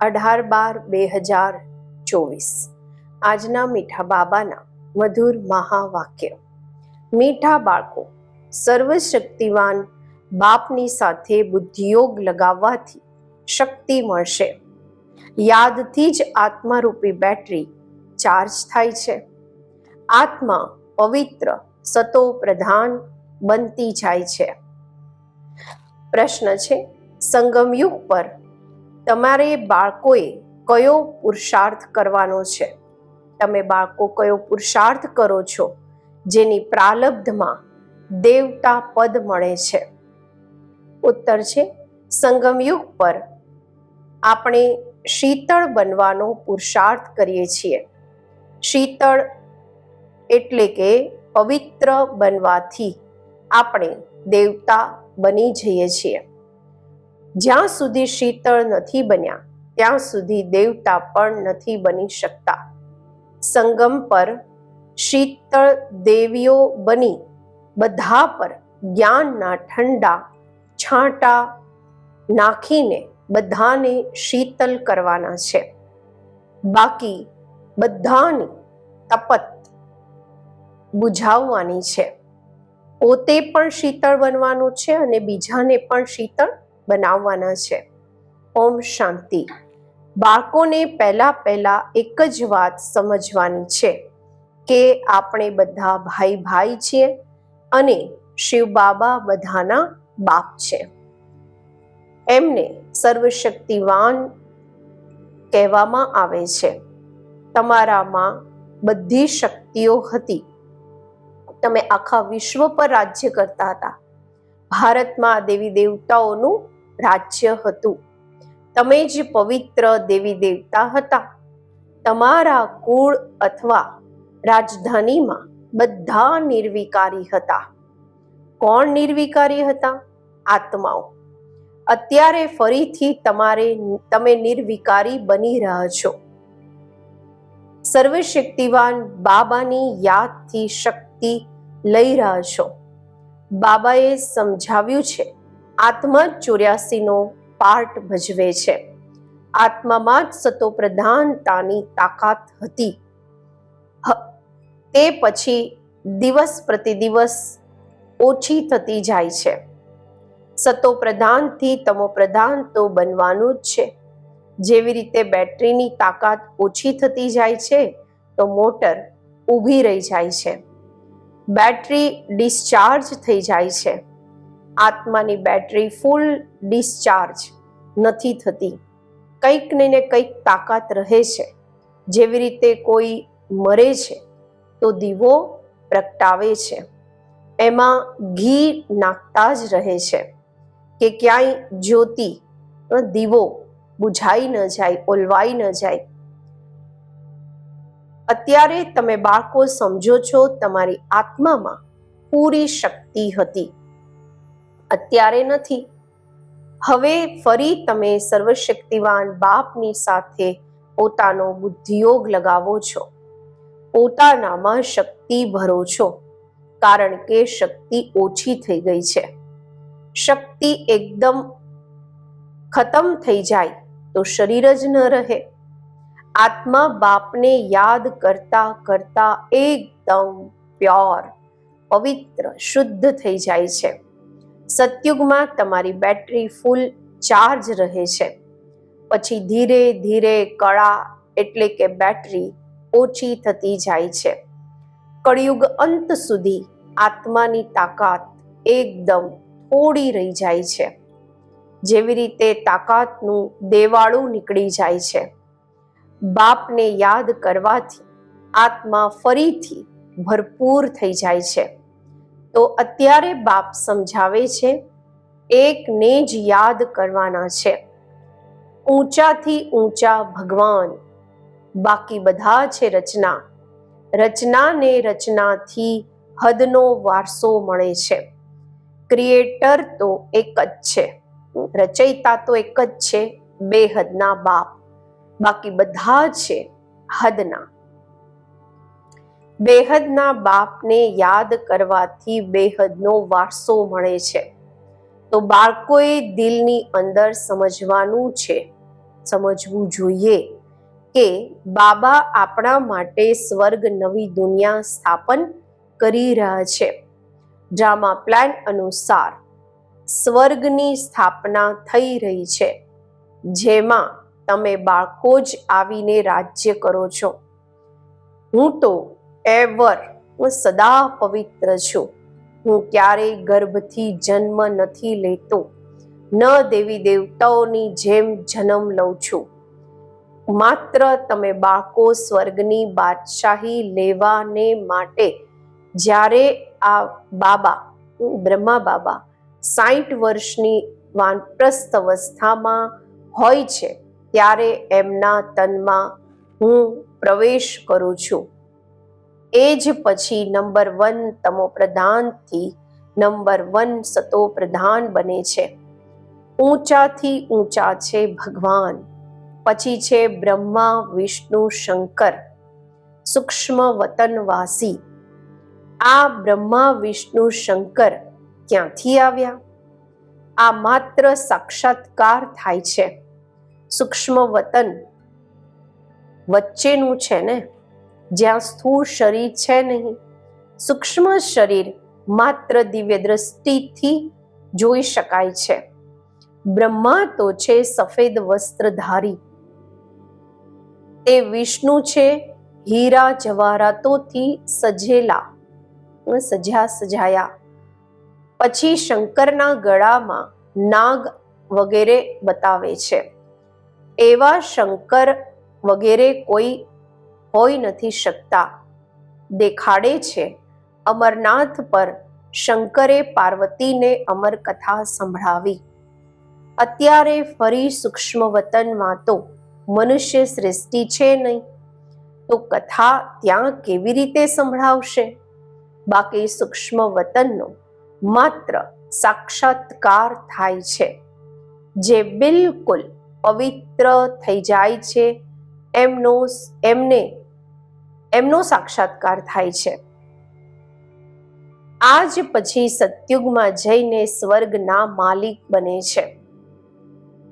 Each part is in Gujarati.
અઢાર બાર બે હજાર ચોવીસ. આજના મીઠા બાબાના મધુર મહાવાક્ય. મીઠા બાળકો, સર્વશક્તિવાન બાપની સાથે બુદ્ધિયોગ લગાવવાથી શક્તિ મળશે. યાદથી જ આત્મારૂપી બેટરી ચાર્જ થાય છે. આત્મા પવિત્ર, સતો પ્રધાન બનતી જાય છે. પ્રશ્ન છે, સંગમયુગ પર તમારે બાળકોએ કયો પુરુષાર્થ કરવાનો છે? તમે બાળકો કયો પુરુષાર્થ કરો છો? જેની પ્રાલબ્ધમાં દેવતા પદ મળે છે. ઉત્તર છે, સંગમયુગ પર આપણે શીતળ બનવાનો પુરુષાર્થ કરીએ છીએ. શીતળ એટલે કે પવિત્ર બનવાથી આપણે દેવતા બની જઈએ છીએ. જ્યાં સુધી શીતળ નથી બન્યા, ત્યાં સુધી દેવતા પણ નથી બની શકતા. સંગમ પર શીતળ દેવીઓ બની, બધા પર જ્ઞાનના ઠંડા છાંટા નાખીને બધાને શીતલ કરવાના છે. બાકી બધાની તપત બુઝાવવાની છે. પોતે પણ શીતળ બનવાનું છે અને બીજાને પણ શીતળ બનાવવાના છે. ઓમ શાંતિ. બાળકોને પહેલા પહેલા એક જ વાત સમજવાની છે કે આપણે બધા ભાઈ ભાઈ છીએ અને શિવ બાબા બધાના બાપ છે. એમને સર્વશક્તિવાન કહેવામાં આવે છે. તમારામાં બધી શક્તિઓ હતી. તમે આખા વિશ્વ પર રાજ્ય કરતા હતા. ભારતમાં દેવી દેવતાઓનું રાજ્ય હતું. તમે જ પવિત્ર દેવી દેવતા હતા. તમારા કુળ અથવા રાજધાનીમાં બધા નિર્વિકારી હતા. કોણ નિર્વિકારી હતા? આત્માઓ. અત્યારે ફરીથી તમારે, તમે નિર્વિકારી બની રહ્યા છો. સર્વશક્તિવાન બાબાની યાદથી શક્તિ લઈ રહ્યા છો. બાબાએ સમજાવ્યું છે આત્મા ચોર્યાસીનો પાર્ટ ભજવે છે. આત્મામાં જ સતો પ્રધાનતાની તાકાત હતી. તે પછી દિવસ પ્રતિ દિવસ ઓછી થતી જાય છે. સતો પ્રધાનથી તમો પ્રધાન તો બનવાનું જ છે. જેવી રીતે બેટરીની તાકાત ઓછી થતી જાય છે, તો મોટર ઊભી રહી જાય છે. બેટરી ડિસ્ચાર્જ થઈ જાય છે. આત્માની બેટરી ફૂલ ડિસ્ચાર્જ નથી થતી. કંઈક ને ને કંઈક તાકાત રહે છે. જેવી રીતે કોઈ મરે છે, તો દીવો પ્રગટાવે છે. એમાં ઘી નાખતા જ રહે છે કે ક્યાંય જ્યોતિ દીવો બુઝાઈ ન જાય, ઓલવાઈ ન જાય. અત્યારે તમે બાળકો સમજો છો, તમારી આત્મામાં પૂરી શક્તિ હતી. અત્યારે નથી. હવે ફરી તમે સર્વશક્તિવાન બાપની સાથે પોતાનો બુદ્ધિયોગ લગાવો છો. પોતાનામાં શક્તિ ભરો છો, કારણ કે શક્તિ ઓછી થઈ ગઈ છે. શક્તિ એકદમ ખતમ થઈ જાય તો શરીર જ ન રહે. આત્મા બાપને યાદ કરતા કરતા એકદમ પ્યોર, પવિત્ર, શુદ્ધ થઈ જાય છે. સતયુગમાં તમારી બેટરી ફૂલ ચાર્જ રહે છે. પછી ધીરે ધીરે કળા એટલે કે બેટરી ઓછી થતી જાય છે. કળિયુગ અંત સુધી આત્માની તાકાત એકદમ થોડી રહી જાય છે. જેવી રીતે તાકાતનું દેવાળું નીકળી જાય છે. બાપને યાદ કરવાથી આત્મા ફરીથી ભરપૂર થઈ જાય છે. તો અત્યારે બાપ સમજાવે છે, એકને જ યાદ કરવાના છે. ઊંચાથી ઊંચા ભગવાન. બાકી બધા છે રચના. રચનાને રચનાથી હદનો વારસો મળે છે. ક્રિએટર તો એક જ છે. રચયિતા તો એક જ છે, બેહદના બાપ. બાકી બધા છે હદના. બેહદના બાપને યાદ કરવાથી બેહદનો વારસો મળે છે. તો બાળકોએ દિલની અંદર સમજવાનું છે. સમજવું જોઈએ કે બાબા આપણા માટે સ્વર્ગ નવી દુનિયા સ્થાપન કરી રહ્યા છે. ડ્રામા પ્લાન અનુસાર સ્વર્ગની સ્થાપના થઈ રહી છે. જેમાં તમે બાળકો જ આવીને રાજ્ય કરો છો. હું તો એવર હું સદા પવિત્ર છું. હું ક્યારેય ગર્ભથી જન્મ નથી લેતો. ન દેવી દેવતાઓની જેમ જન્મ લઉં છું. માત્ર તમે બાકો સ્વર્ગની બાદશાહી લેવાને માટે જ્યારે આ બાબા, બ્રહ્મા બાબા સાઠ વર્ષની વાનપ્રસ્થ અવસ્થામાં હોય છે, ત્યારે એમના તનમાં હું પ્રવેશ કરું છું. એ જ પછી નંબર વન તમો પ્રધાનથી નંબર વન સતો પ્રધાન બને છે. ઊંચાથી ઊંચા છે ભગવાન. પછી છે બ્રહ્મા, વિષ્ણુ, શંકર. સૂક્ષ્મ વતનવાસી. આ બ્રહ્મા, વિષ્ણુ, શંકર ક્યાંથી આવ્યા? આ માત્ર સાક્ષાત્કાર થાય છે. સૂક્ષ્મ વતન વચ્ચેનું છે ને? જ્યાં સ્થૂળ શરીર છે નહીં. સૂક્ષ્મ શરીર માત્ર દિવ્ય દ્રષ્ટિથી જોઈ શકાય છે. બ્રહ્મા તો છે સફેદ વસ્ત્રધારી. તે વિષ્ણુ છે હીરા જવાહરાતોથી સજેલા સજ્યા સજાયા. પછી શંકરના ગળામાં નાગ વગેરે બતાવે છે. એવા શંકર વગેરે કોઈ હોઈ નથી શકતા. દેખાડે છે અમરનાથ પર શંકરે પાર્વતીને અમર કથા સંભળાવી. અત્યારે ફરી સૂક્ષ્મ વતનમાં તો મનુષ્ય સૃષ્ટિ છે નહીં. તો કથા ત્યાં કેવી રીતે સંભળાવશે? બાકી સૂક્ષ્મ વતનનો માત્ર સાક્ષાત્કાર થાય છે. જે બિલકુલ પવિત્ર થઈ જાય છે, એમનો એમને એમનો સાક્ષાત્કાર થાય છે. આજ પછી સત્યુગમાં જઈને સ્વર્ગના માલિક બને છે.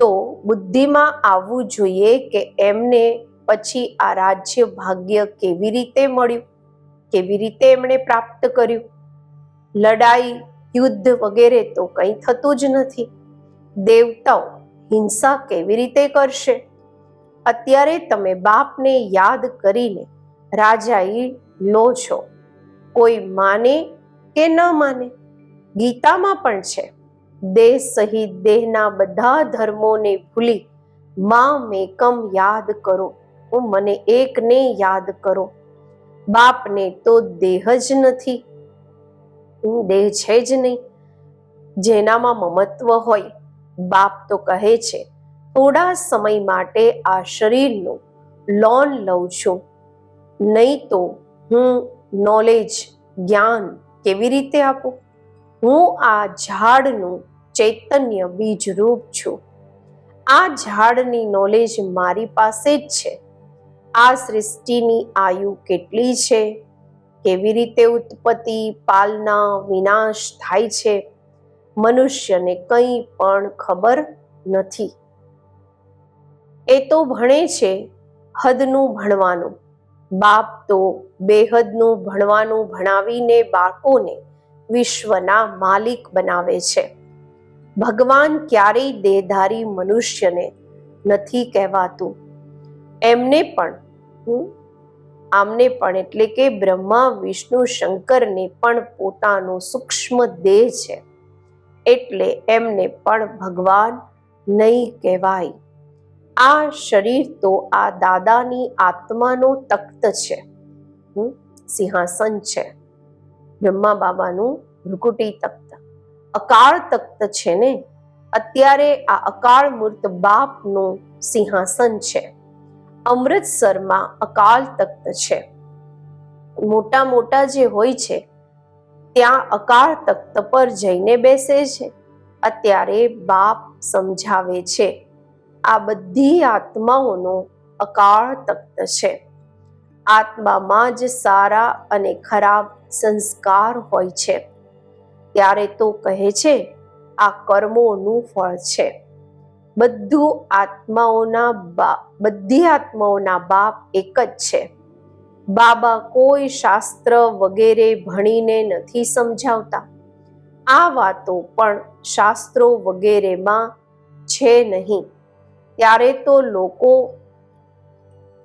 તો બુદ્ધિમાં આવવું જોઈએ કે એમને પછી આ રાજ્ય ભાગ્ય કેવી રીતે મળ્યું? કેવી રીતે એમણે પ્રાપ્ત કર્યું? લડાઈ, યુદ્ધ વગેરે તો કંઈ થતું જ નથી. દેવતાઓ હિંસા કેવી રીતે કરશે? અત્યારે તમે બાપને યાદ કરીને રાજાઈ લો છો. કોઈ માને કે ન માને? ગીતામાં પણ છે, દેહ સહિત દેહના બધા ધર્મોને ભૂલી માં મેકમ યાદ કરો. હું મને એકને યાદ કરો. બાપને તો દેહ જ નથી. દેહ છે જ નહીં. જેનામાં મમત્વ હોય, બાપ તો કહે છે, થોડા સમય માટે આ શરીરનું લોન લઉં છું. નહીં તો હું નોલેજ જ્ઞાન કેવી રીતે આપું? હું આ ઝાડનું ચૈતન્ય બીજરૂપ છું. આ ઝાડની નોલેજ મારી પાસે જ છે. આ સૃષ્ટિની આયુ કેટલી છે? કેવી રીતે ઉત્પત્તિ, પાલના વિનાશ થાય છે? મનુષ્યને કંઈ પણ ખબર નથી. એ તો ભણે છે, હદનું ભણવાનું. બાપ તો બેહદનું ભણવાનું ભણાવીને બાળકોને વિશ્વના માલિક બનાવે છે. ભગવાન ક્યારેય દેહધારી મનુષ્યને નથી કહેવાતું. એમને પણ આમને પણ એટલે કે બ્રહ્મા, વિષ્ણુ, શંકરને પણ પોતાનો સૂક્ષ્મ દેહ છે. એટલે એમને પણ ભગવાન નહીં કહેવાય. આ શરીર તો આ દાદાની આત્માનો તખ્ત છે. સિંહાસન છે. બ્રહ્મા બાબાનું ભ્રુકુટી તખ્ત. અકાળ તખ્ત છે ને? અત્યારે આ અકાળ મૂર્ત બાપનું સિંહાસન છે. અમૃતસરમાં અકાળ તખ્ત છે. મોટા મોટા જે હોય છે, ત્યાં અકાળ તખ્ત પર જઈને બેસે છે. અત્યારે બાપ સમજાવે છે. આ બધી આત્માઓનો અકાળ તખ્ત છે. આત્મામાં જ સારા અને ખરાબ સંસ્કાર હોય છે. ત્યારે તો કહે છે, આ કર્મોનું ફળ છે. બધું આત્માઓના બા, બધી આત્માઓના બાપ એક જ છે. બાબા કોઈ શાસ્ત્ર વગેરે ભણીને નથી સમજાવતા. આ વાતો પણ શાસ્ત્રો વગેરેમાં છે નહીં. ત્યારે તો લોકો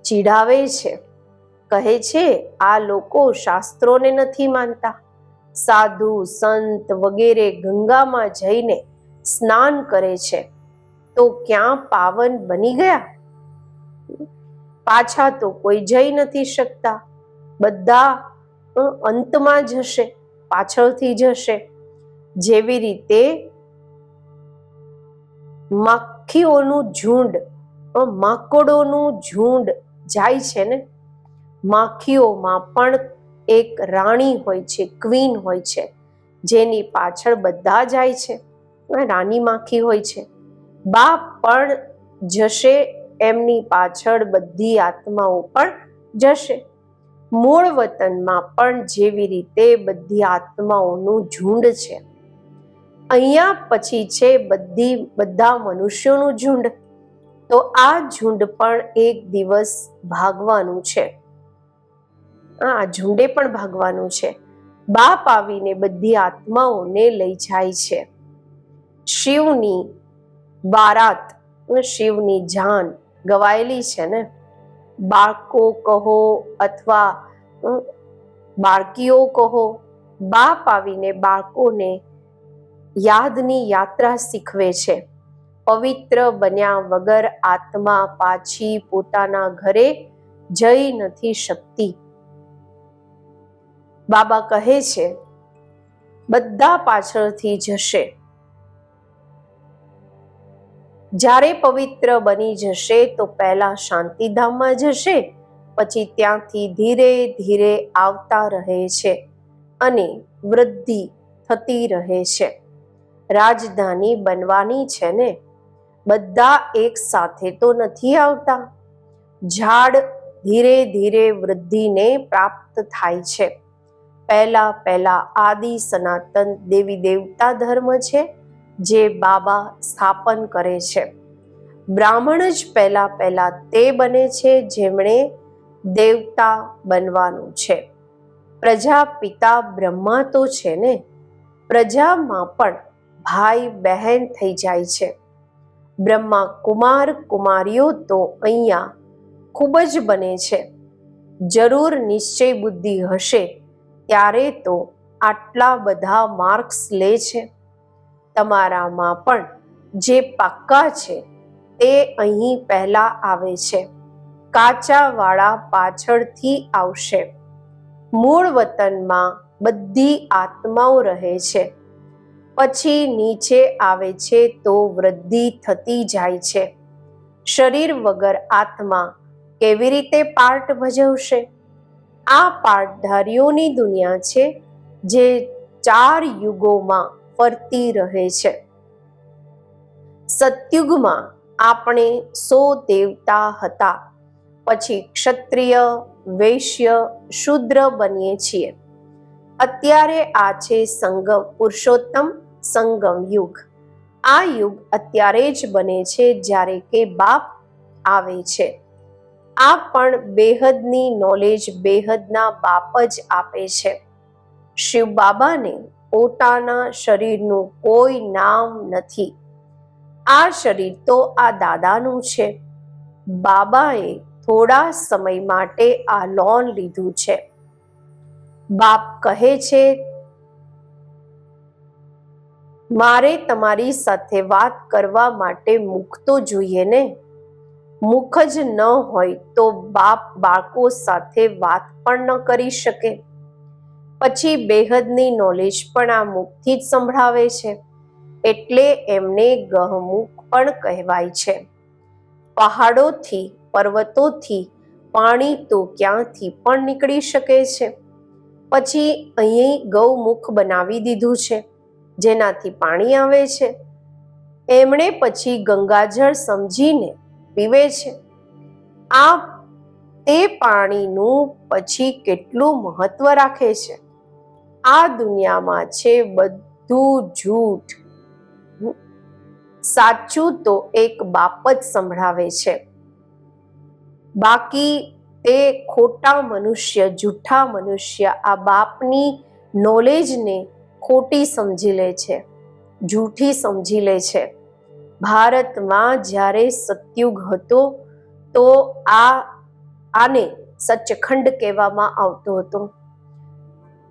ચીડાવે છે. કહે છે, આ લોકો શાસ્ત્રોને નથી માનતા. સાધુ, સંત વગેરે ગંગામાં જઈને સ્નાન કરે છે. તો ક્યાં પાવન બની ગયા? પાછા તો કોઈ જઈ નથી શકતા. બધા અંતમાં જશે, પાછળથી જશે. જેવી રીતે માખીઓનું ઝુંડ માકડોનું ઝુંડ જાય છે ને? માખીઓમાં પણ એક રાણી હોય છે, ક્વીન હોય છે, જેની પાછળ બધા જાય છે રાની માખી હોય છે. બાપ પણ જશે, એમની પાછળ બધી આત્માઓ પણ જશે. મૂળ વતનમાં પણ જેવી રીતે બધી આત્માઓનું ઝુંડ છે. અહીંયા પછી છે બધી, બધા મનુષ્યોનું ઝુંડ. તો આ ઝુંડ પણ એક દિવસ ભાગવાનું છે. આ ઝુંડે પણ ભાગવાનું છે. બાપ આવીને બધી આત્માઓને લઈ જાય છે. શિવની બારાત શિવની જાન ગવાયેલી છે ને? બાળકો કહો અથવા બાળકીઓ કહો. બાપ આવીને બાળકોને યાદની યાત્રા શીખવે છે. પવિત્ર બન્યા વગર આત્મા પાછી પોતાના ઘરે જઈ નથી શકતી. બાબા કહે છે, બધા પાછળથી જશે. જ્યારે પવિત્ર બની જશે તો પહેલા શાંતિધામમાં જશે, પછી ત્યાંથી ધીરે ધીરે આવતા રહે છે અને વૃદ્ધિ થતી રહે છે. રાજધાની બનવાની છે ને? બધા એક સાથે તો નથી આવતા. ઝાડ ધીરે ધીરે વૃદ્ધિને પ્રાપ્ત થાય છે. પહેલા પહેલા આદિ સનાતન દેવી દેવતા ધર્મ છે, જે બાબા સ્થાપન કરે છે. બ્રાહ્મણ જ પહેલા પહેલા તે બને છે જેમણે દેવતા બનવાનું છે. પ્રજા પિતા બ્રહ્મા તો છે ને? પ્રજામાં પણ ભાઈ બહેન થઈ જાય છે. બ્રહ્મા કુમાર કુમારીઓ તો અહીંયા ખૂબ જ બને છે. જરૂર નિશ્ચય બુદ્ધિ હશે ત્યારે તો આટલા બધા માર્ક્સ લે છે. તમારામાં પણ જે પાક્કા છે તે અહીં પહેલા આવે છે. કાચા વાળા પાછળથી આવશે. મૂળ વતનમાં બધી આત્માઓ રહે છે. પછી નીચે આવે છે તો વૃદ્ધિ થતી જાય છે. શરીર વગર આત્મા કેવી રીતે પાર્ટ ભજવશે? આ પાર્ટધારીઓની દુનિયા છે જે ચાર યુગોમાં ફરતી રહે છે. સતયુગમાં આપણે સો દેવતા હતા. પછી ક્ષત્રિય, વૈશ્ય, શુદ્ર બનીએ છીએ. અત્યારે આ છે સંગમ પુરુષોત્તમ સંગમ યુગ. આ યુગ અત્યારે જ બને છે જ્યારે કે બાપ આવે છે. આ પણ બેહદની નોલેજ બેહદના બાપ જ આપે છે. શિવ બાબાને પોતાના શરીરનું કોઈ નામ નથી. આ શરીર તો આ દાદાનું છે. બાબાએ થોડા સમય માટે આ લોન લીધું છે. બાપ કહે છે મારે તમારી સાથે વાત કરવા માટે મુખ તો જોઈએ ને? મુખ જ ન હોય તો બાપ બાળકો સાથે વાત પણ ન કરી શકે. પછી બેહદની નોલેજ પણ આ મુખથી જ સંભળાવે છે. એટલે એમને ગહમુખ પણ કહેવાય છે. પહાડોથી, પર્વતોથી પાણી તો ક્યાંથી પણ નીકળી શકે છે. પછી અહીં ગૌમુખ બનાવી દીધું છે. જેનાથી પાણી આવે છે. એમણે પછી ગંગાજળ સમજીને પીવે છે. આ તે પાણીનું પછી કેટલું મહત્વ રાખે છે? આ દુનિયામાં છે બધું જૂઠ. સાચું તો એક બાપ જ સંભળાવે છે. બાકી તે ખોટા મનુષ્ય, જૂઠા મનુષ્ય આ બાપની નોલેજને ખોટી સમજી લે છે, જૂઠી સમજી લે છે. ભારતમાં જ્યારે સતયુગ હતો, તો આ આને સચખંડ કહેવામાં આવતો હતો.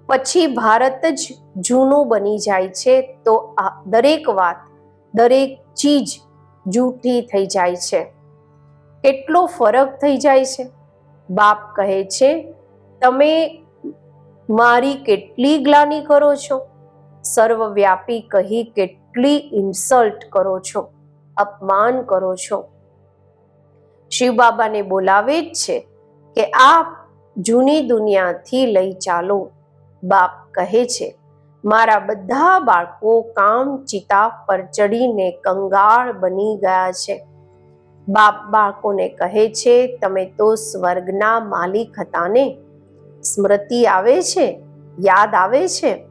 પછી ભારત જ જૂનું બની જાય છે, તો આ દરેક વાત, દરેક ચીજ જૂઠી થઈ જાય છે. કેટલો ફરક થઈ જાય છે? બાપ કહે છે, તમે મારી કેટલી ગ્લાની કરો છો? સર્વવ્યાપી કહી કેટલી ઇન્સલ્ટ કરો છો, અપમાન કરો છો. શિવ બાબાને બોલાવે જ છે કે આ જૂની દુનિયાથી લઈ ચાલો. બાપ કહે છે, મારા બધા બાળકો કામ ચિતા પર ચડીને કંગાળ બની ગયા છે. બાપ બાળકોને કહે છે, તમે તો સ્વર્ગના માલિક હતા ને? સ્મૃતિ આવે છે? યાદ આવે છે?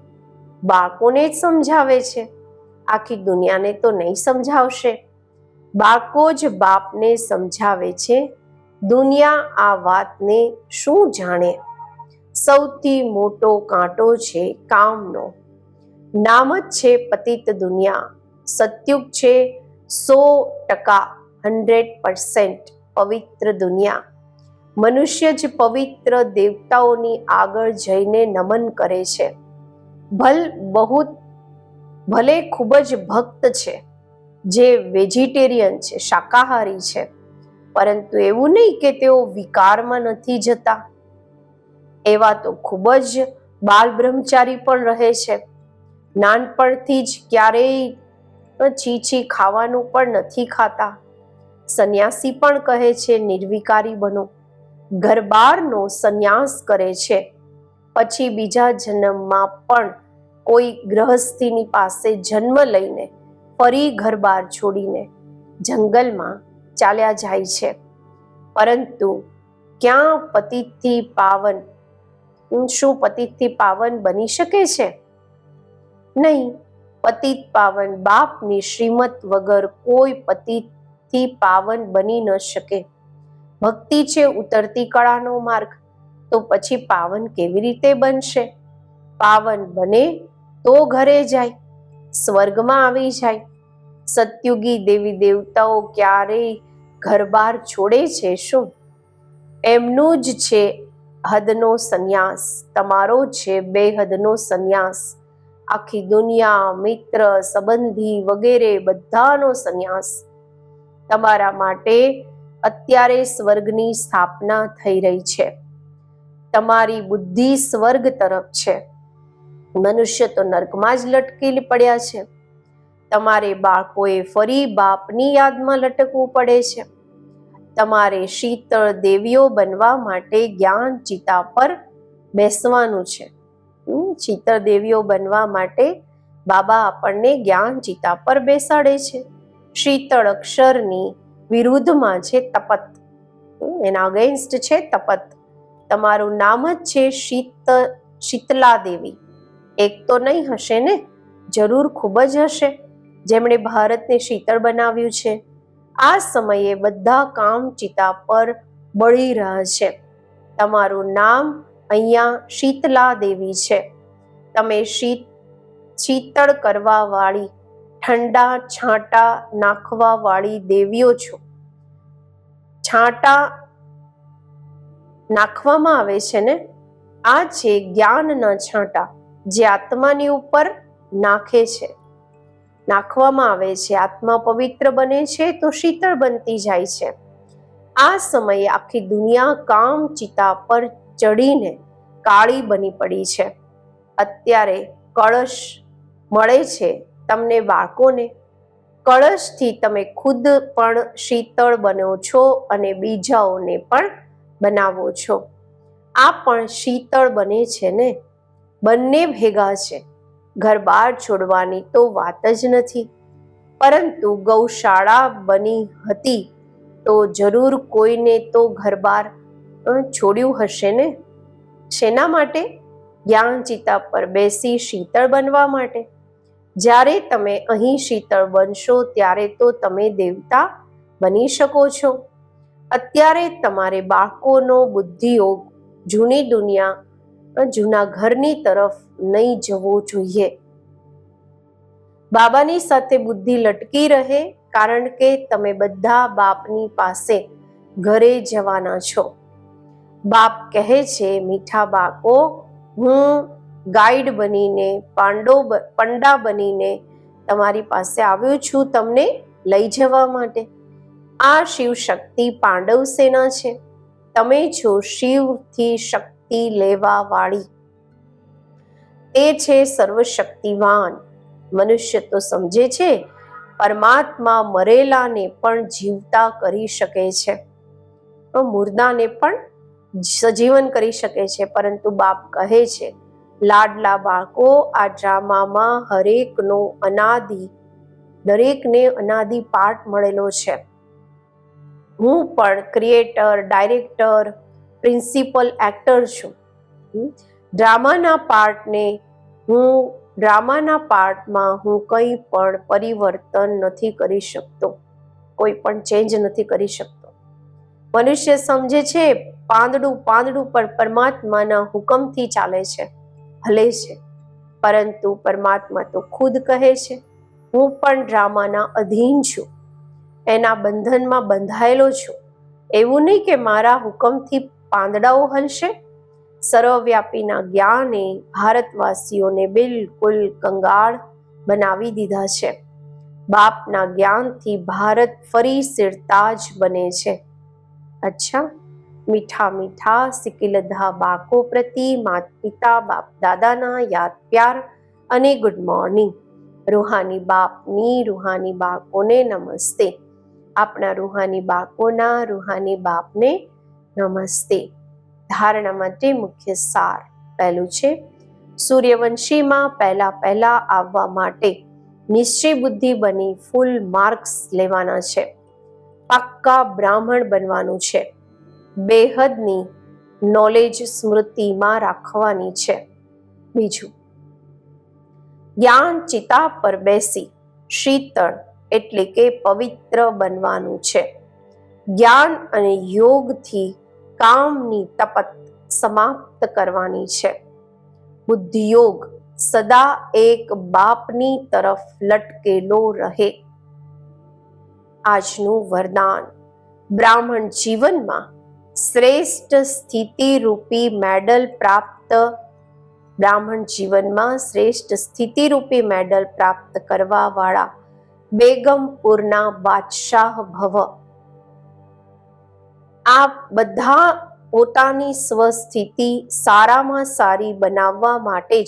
બાળકોને જ સમજાવે છે. આખી દુનિયાને તો નહીં સમજાવશે. બાળકો જ બાપને સમજાવે છે. દુનિયા આ વાતને શું જાણે? સૌથી મોટો કાંટો છે કામનો. નામ જ છે પતિત દુનિયા. સત્યુગ છે સો ટકા હંડ્રેડ પરસેન્ટ પવિત્ર દુનિયા. મનુષ્ય જ પવિત્ર દેવતાઓની આગળ જઈને નમન કરે છે. ભલ બહુ ભલે ખૂબ જ ભક્ત છે, જે વેજીટેરિયન છે, શાકાહારી છે, પરંતુ એવું નહીં કે તેઓ વિકારમાં નથી જતા. એવા તો ખૂબ જ બાલ બ્રહ્મચારી પણ રહે છે. નાનપણથી જ ક્યારેય છીછી ખાવાનું પણ નથી ખાતા. સંન્યાસી પણ કહે છે, નિર્વિકારી બનો. ઘરબારનો સંન્યાસ કરે છે. પછી બીજા જન્મમાં પણ કોઈ ગ્રહસ્થિની પાસે જન્મ લઈને ફરી ઘરબાર છોડીને જંગલમાં ચાલ્યા જાય છે. પરંતુ ક્યાં પતિથી પાવન શું પતિતથી પાવન બની શકે છે? નહીં, પતિત પાવન બાપની શ્રીમત વગર કોઈ પતિથી પાવન બની ન શકે. ભક્તિ છે ઉતરતી કળાનો માર્ગ. તો પછી પાવન કેવી રીતે બનશે? પાવન બને તો ઘરે જાય, સ્વર્ગમાં આવી જાય. સત્યુગી દેવી દેવતાઓ ક્યારેય ઘરબાર છોડે છે શું? એમનું જ છે હદનો સંન્યાસ, તમારો છે બેહદનો સંન્યાસ. આખી દુનિયા, મિત્ર, સંબંધી વગેરે બધાનો સંન્યાસ. તમારા માટે અત્યારે સ્વર્ગની સ્થાપના થઈ રહી છે. તમારી બુદ્ધિ સ્વર્ગ તરફ છે. મનુષ્ય તો નર્કમાં જ લટકી પડ્યા છે. તમારે બાળકોએ ફરી બાપની યાદમાં લટકવું પડે છે. તમારે શીતળ દેવીઓ બનવા માટે જ્ઞાન ચિતા પર બેસવાનું છે. શીતળ દેવીઓ બનવા માટે બાબા આપણને જ્ઞાન ચિતા પર બેસાડે છે. શીતળ અક્ષરની વિરુદ્ધમાં છે તપત. એના અગેન્સ્ટ છે તપત. તમારું નામ જ છે શીત શીતલા દેવી એક તો નહીં હશે ને? જરૂર ખૂબ જ હશે. જેમણે ભારતને શીતળ બનાવ્યું છે. આ સમયે બધા કામ ચિતા પર બળી રહ્યા છે. તમારું નામ અહીંયા શીતલા દેવી છે. તમે શીત, શીતળ કરવા વાળી ઠંડા છાંટા નાખવા વાળી દેવીઓ છો. છાંટા નાખવામાં આવે છે ને? આ છે જ્ઞાનના છાંટા, જે આત્માની ઉપર નાખે છે. નાખવામાં આવે છે, આત્મા પવિત્ર બને છે તો શીતળ બનતી જાય છે. આ સમયે આખી દુનિયા કામ ચિતા પર ચડીને કાળી બની પડી છે. અત્યારે કળશ મળે છે તમને બાળકોને. કળશથી તમે ખુદ પણ શીતળ બનો છો અને બીજાઓને પણ બનાવો છો. આ પણ શીતળ બને છે ને? બંને ભેગા છે. ઘર બહાર છોડવાની તો વાત જ નથી. પરંતુ ગૌશાળા બની હતી તો જરૂર કોઈને તો ઘર બહાર છોડ્યું હશે ને? શેના માટે? જ્ઞાન ચિતા પર બેસી શીતળ બનવા માટે. જ્યારે તમે અહીં શીતળ બનશો, ત્યારે તો તમે દેવતા બની શકો છો. અત્યારે તમારે બાળકોનો બુદ્ધિયોગ જૂની દુનિયા જૂના ઘરની તરફ નહીં જવો જોઈએ. બાબાની સાથે બુદ્ધિ લટકી રહે કારણ કે તમે બધા બાપની પાસે ઘરે જવાના છો. બાપ કહે છે, મીઠા બાકો હું ગાઈડ બનીને, પાંડો પંડા બનીને તમારી પાસે આવ્યો છું તમને લઈ જવા માટે. આ શિવ શક્તિ પાંડવ સેના છે. તમે છો શિવથી શક્તિ લેવા વાળી તે છે સર્વશક્તિવાન મનુષ્ય તો સમજે છે, પરમાત્મા મરેલાને પણ જીવતા કરી શકે છે. મુર્દાને પણ સજીવન કરી શકે છે, પરંતુ બાપ કહે છે, લાડલા બાળકો, આ ડ્રામામાં હરેકનો અનાદિ, દરેકને અનાદિ પાઠ મળેલો છે. હું પણ ક્રિએટર ડાયરેક્ટર પ્રિન્સિપલ એક્ટર છું. ડ્રામાના પાર્ટને હું ડ્રામાના પાર્ટમાં હું કંઈ પણ પરિવર્તન નથી કરી શકતો. કોઈ પણ ચેન્જ નથી કરી શકતો. મનુષ્ય સમજે છે, પાંદડું પાંદડું પણ પરમાત્માના હુકમથી ચાલે છે હલે છે. પરંતુ પરમાત્મા તો ખુદ કહે છે, હું પણ ડ્રામાના અધીન છું. એના બંધનમાં બંધાયેલો છું. એવું નહીં કે મારા હુકમથી પાંદડાઓ હલશે. સર્વવ્યાપીના જ્ઞાને ભારતવાસીઓને બિલકુલ કંગાળ બનાવી દીધા છે. બાપના જ્ઞાનથી ભારત ફરી સિરતાજ બને છે. અચ્છા, મીઠા મીઠા સિકિલધા બાળકો પ્રતિ માત પિતા બાપ દાદાના યાદ પ્યાર અને ગુડ મોર્નિંગ. રૂહાની બાપની રૂહાની બાકોને નમસ્તે. આપણા રૂહાની બાળકોના રૂહાની બાપને નમસ્તે. ધારણા માટે મુખ્ય સાર પહેલું છે, સૂર્યવંશીમાં પહેલા પહેલા આવવા માટે નિશ્ચય બુદ્ધિ બની ફૂલ માર્ક્સ લેવાના છે. પાક્કા બ્રાહ્મણ બનવાનું છે. બેહદની નોલેજ સ્મૃતિમાં રાખવાની છે. બીજું, જ્ઞાન ચિતા પર બેસી શીતળ એટલે કે પવિત્ર બનવાનું છે. જ્ઞાન અને યોગથી કામની તપત સમાપ્ત કરવાની છે. બુદ્ધિયોગ સદા એક બાપની તરફ લટકેલો રહે. આજનું વરદાન. બ્રાહ્મણ જીવનમાં શ્રેષ્ઠ સ્થિતિ રૂપી મેડલ પ્રાપ્ત બ્રાહ્મણ જીવનમાં શ્રેષ્ઠ સ્થિતિ રૂપી મેડલ પ્રાપ્ત કરવા વાળા બેગમપુરના બાદશાહ ભવ. આ બધા પોતાની સ્વસ્થિતિ સારામાં સારી બનાવવા માટે જ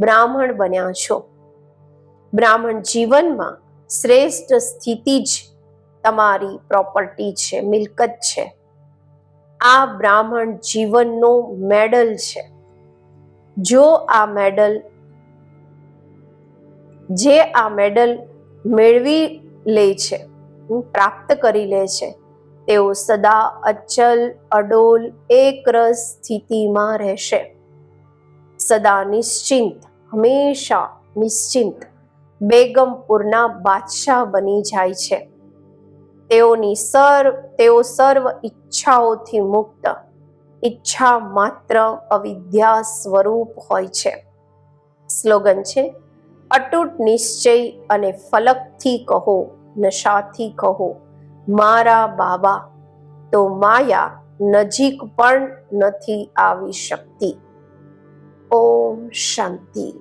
બ્રાહ્મણ બન્યા છો. બ્રાહ્મણ જીવનમાં શ્રેષ્ઠ સ્થિતિ જ તમારી પ્રોપર્ટી છે, મિલકત છે. આ બ્રાહ્મણ જીવનનો મેડલ છે. જો આ મેડલ, જે આ મેડલ મેળવી લે છે પ્રાપ્ત કરી લે છે. તેઓ સદા અચલ, અડોલ, એકરસ સ્થિતિમાં રહેશે. સદા નિશ્ચિંત, હંમેશા નિશ્ચિંત, બેગમપુરના બાદશાહ બની જાય છે. તેઓની સર્વ, તેઓ સર્વ ઈચ્છાઓથી મુક્ત, ઈચ્છા માત્ર અવિદ્યા સ્વરૂપ હોય છે. સ્લોગન છે અતૂટ નિશ્ચય અને ફલકથી કહો, નશાથી કહો, મારા બાબા, તો માયા નજીક પણ નથી આવી શકતી. ઓમ શાંતિ.